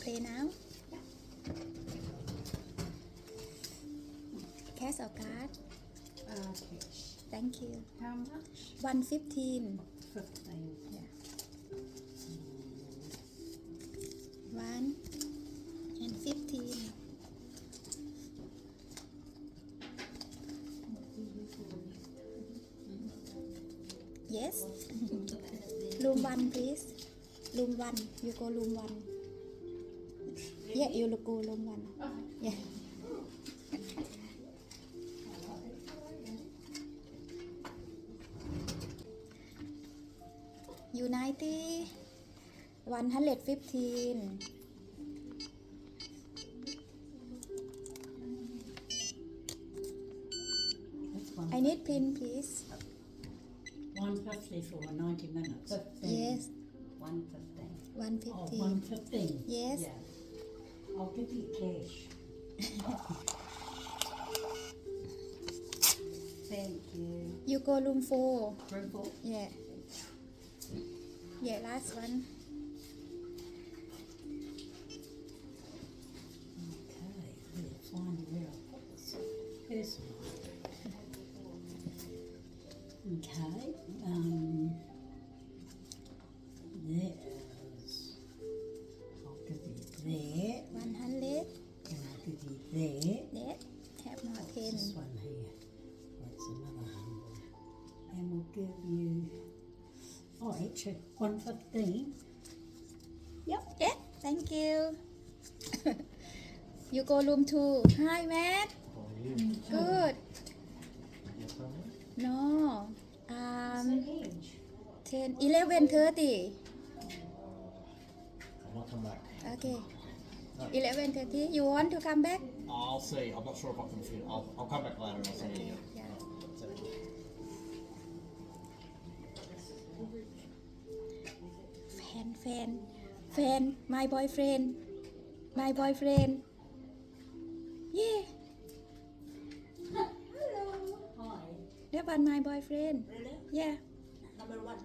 play now cash or card Uh, cash. thank you How much? 115 Fifteen. one and 15 yes room one please room one you go room one Ya yuluku lumwan. Ya. United 115 I need pin please 150 for 90 minutes 15. yes 115 115 oh, 115 yes yeah. Cash. Thank you. you go room 4 Approval. yeah yeah last one Okay, where I put this personal. Okay, um, there is, I'll give you that, give you, oh, actually, one fifteen. yep yeah thank you you go room 2 hi Matt How are you? good no um 10 11 30 I want to come back. okay 11 30 you want to come back I'll see. I'm not sure if I can fit. I'll, I'll come back later and I'll see you. Yeah. แฟนแฟนแฟน my boyfriend my boyfriend yeah Hi. that one my boyfriend Really? yeah Number one.